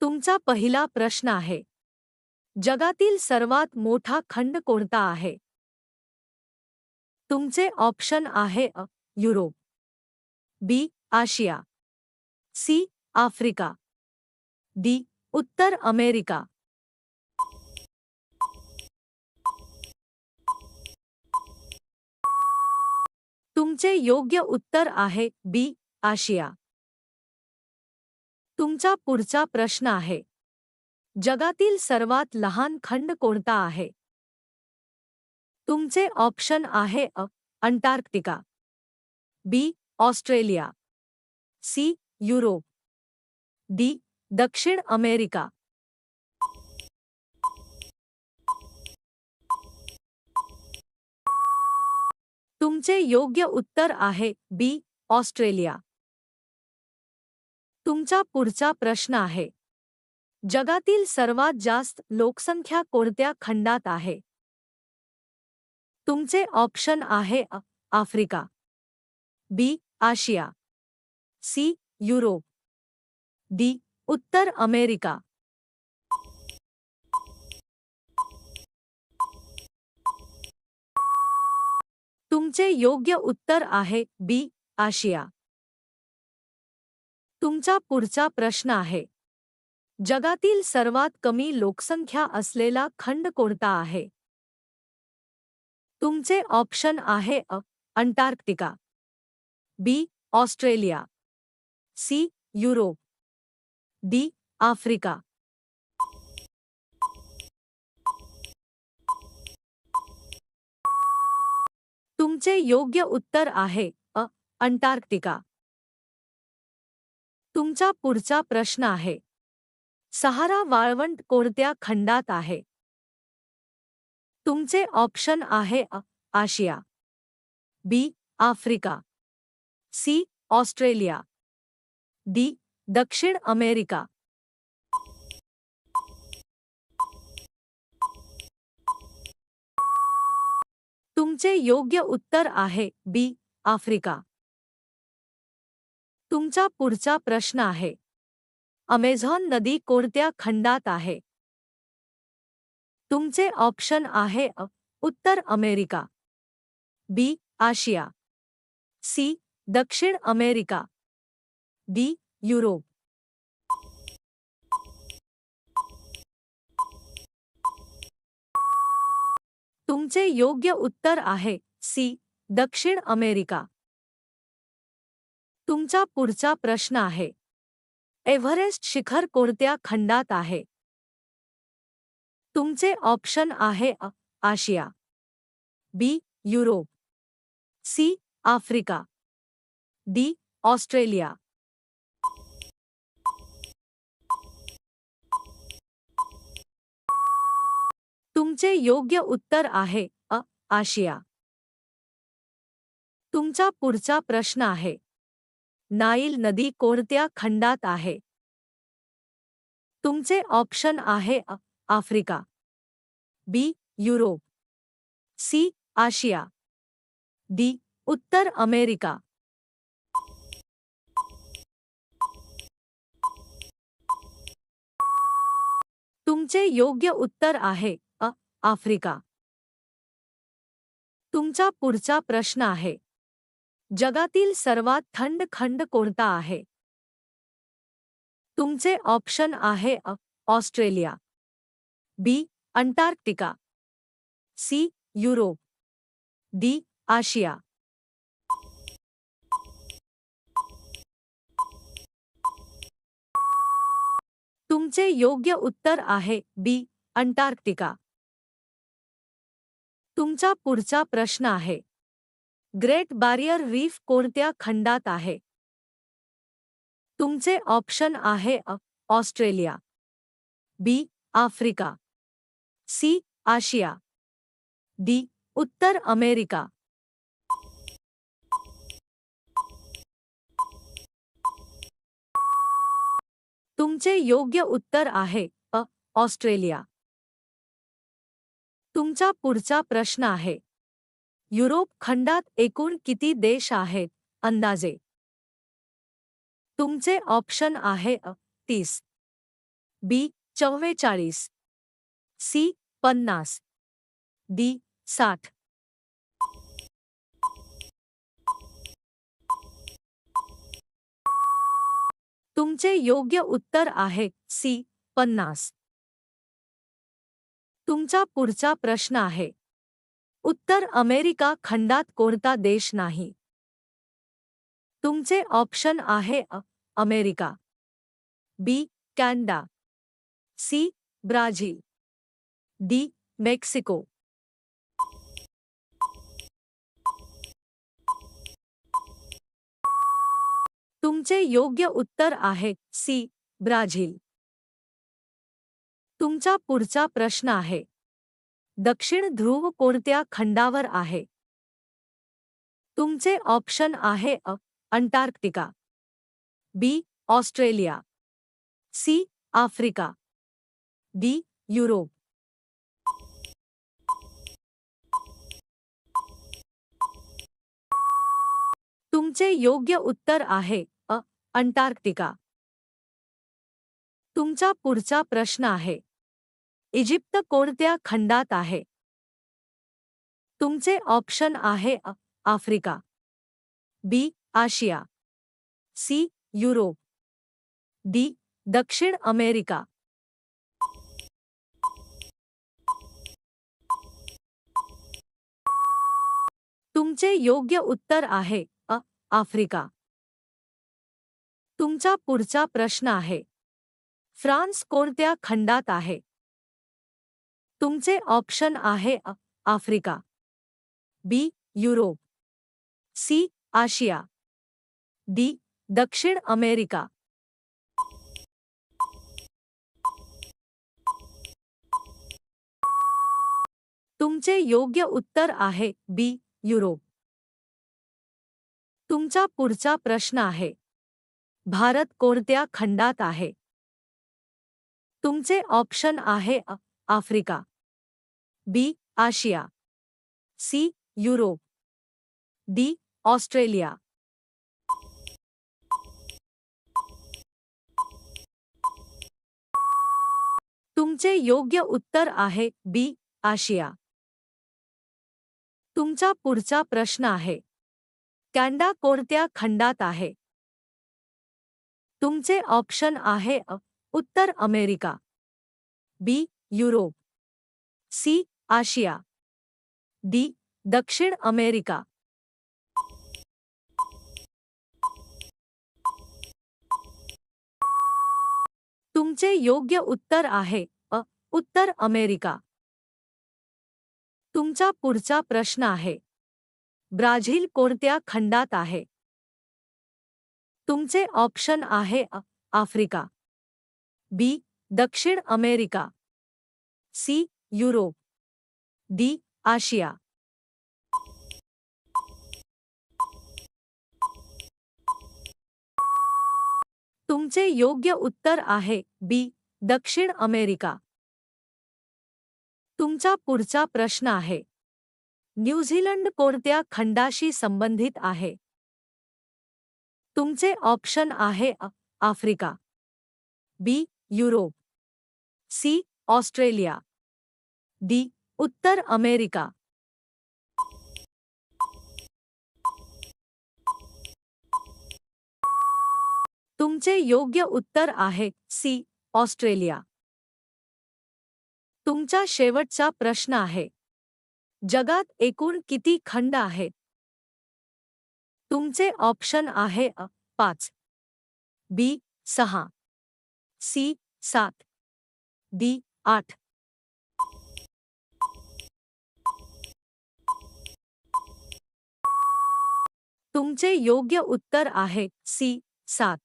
तुमचा पहिला प्रश्न आहे. जगातील सर्वात मोठा खंड कोणता आहे? तुमचे ऑप्शन आहे A, Europe. B, Asia. C, Africa. D, Uttar America. तुमचे योग्य उत्तर आहे बी, आशिया. तुमचा पुढचा प्रश्न आहे. जगातील सर्वात लहान खंड कोणता आहे? तुमचे ऑप्शन आहे A, Antarctica. B, Australia. C, Europe. D, दक्षिण अमेरिका. तुमचे योग्य उत्तर आहे बी, ऑस्ट्रेलिया. तुमचा पुढचा प्रश्न आहे. जगातील सर्वात जास्त लोकसंख्या कोणत्या खंडात आहे? तुमचे ऑप्शन आहे Africa. B, Asia. C, Europe. D, उत्तर अमेरिका. तुमचे योग्य उत्तर आहे बी, आशिया. तुमचा पुढचा प्रश्न आहे. जगातील सर्वात कमी लोकसंख्या असलेला खंड कोणता आहे? तुमचे ऑप्शन आहे A, Antarctica, B, Australia, C, Europe, D, Africa. तुमचे योग्य उत्तर आहे अ, अंटार्क्टिका. तुमचा पुढचा प्रश्न आहे. सहारा वाळवंट कोणत्या खंडात आहे. तुमचे ऑप्शन आहे Asia. B, Africa. C, Australia. D, दक्षिण अमेरिका. तुमचे योग्य उत्तर आहे बी, आफ्रिका. तुमचा पुढचा प्रश्न आहे. अमेझॉन नदी कोणत्या खंडात आहे? तुमचे ऑप्शन आहे अ, उत्तर अमेरिका. B, Asia. सी, दक्षिण अमेरिका. D, Europe. तुमचे योग्य उत्तर आहे सी, दक्षिण अमेरिका. तुमचा पुढचा प्रश्न आहे. एव्हरेस्ट शिखर कोणत्या खंडात आहे? तुमचे ऑप्शन आहे Asia. B, Europe. C, Africa. D, Australia. तुमचे योग्य उत्तर आहे अ, आशिया. तुमचा पुढचा प्रश्न आहे. नाईल नदी कोणत्या खंडात आहे? तुमचे ऑप्शन आहे Africa. B, Europe. C, Asia. D, उत्तर अमेरिका. तुमचे योग्य उत्तर आहे अ आफ्रिका. तुमचा पुढचा प्रश्न आहे. जगातील सर्वात थंड खंड कोणता आहे? तुमचे ऑप्शन आहे अ, Australia. B, Antarctica. C, Europe. D, Asia. तुमचे योग्य उत्तर आहे बी, अंटार्क्टिका. तुमचा पुढचा प्रश्न आहे. ग्रेट बॅरियर रीफ कोणत्या खंडात आहे? तुमचे ऑप्शन आहे Australia. B, Africa. C, Asia. D, उत्तर अमेरिका. तुमचे योग्य उत्तर आहे ऑस्ट्रेलिया. तुमचा पुढचा प्रश्न आहे. युरोप खंडात एकूण किती देश आहेत? अंदाजे. तुमचे ऑप्शन आहे अ, तीस. बी, चव्वेचाळीस. सी, पन्नास. डी, साठ. तुमचे योग्य उत्तर आहे सी, पन्नास. तुमचा पुढचा प्रश्न आहे. उत्तर अमेरिका खंडात कोणता देश नाही? तुमचे ऑप्शन आहे America. B, Canada. C, Brazil. D, Mexico. तुमचे योग्य उत्तर आहे सी, ब्राझील. तुमचा पुढचा प्रश्न आहे. दक्षिण ध्रुव कोणत्या खंडावर आहे? तुमचे ऑप्शन आहे अ, Antarctica, B, Australia, C, Africa, D, Europe. तुमचे योग्य उत्तर आहे अ, अंटार्क्टिका. तुमचा पुढचा प्रश्न आहे. इजिप्त कोणत्या खंडात आहे? तुमचे ऑप्शन आहे Africa. B, Asia. C, Europe. D, दक्षिण अमेरिका. तुमचे योग्य उत्तर आहे अ, आफ्रिका. तुमचा पुढचा प्रश्न आहे. फ्रान्स कोणत्या खंडात आहे? तुमचे ऑप्शन आहे Africa. B, Europe. C, Asia. D, दक्षिण अमेरिका. तुमचे योग्य उत्तर आहे बी, युरोप. तुमचा पुढचा प्रश्न आहे, भारत कोणत्या खंडात आहे? तुमचे ऑप्शन आहे Africa. B Asia C Europe D Australia तुमचे योग्य उत्तर आहे बी आशिया तुमचा पुढचा प्रश्न आहे. कॅनडा कोणत्या खंडात आहे? तुमचे ऑप्शन आहे उत्तर America. B Europe C Asia. D दक्षिण अमेरिका। तुमचे योग्य उत्तर आहे, अ, उत्तर अमेरिका. तुमचा पुढचा प्रश्न आहे, ब्राझील कोणत्या खंडात आहे? तुमचे ऑप्शन आहे, अ, आफ्रिका. बी, दक्षिण America. C, Europe. D Asia. तुमचे योग्य उत्तर आहे बी, दक्षिण अमेरिका. तुमचा पुढचा प्रश्न आहे न्यूझीलंड कोणत्या खंडाशी संबंधित आहे? तुमचे ऑप्शन आहे Africa. B, Europe. C, Australia. D उत्तर अमेरिका। तुमचे योग्य उत्तर आहे सी, ऑस्ट्रेलिया. तुमचा शेवटचा प्रश्न आहे. जगात एकूण किती खंड आहेत तुमचे ऑप्शन आहे अ, पाच. बी, सहा. सी, सात. डी, आठ. तुमचे योग्य उत्तर आहे. सी. सात.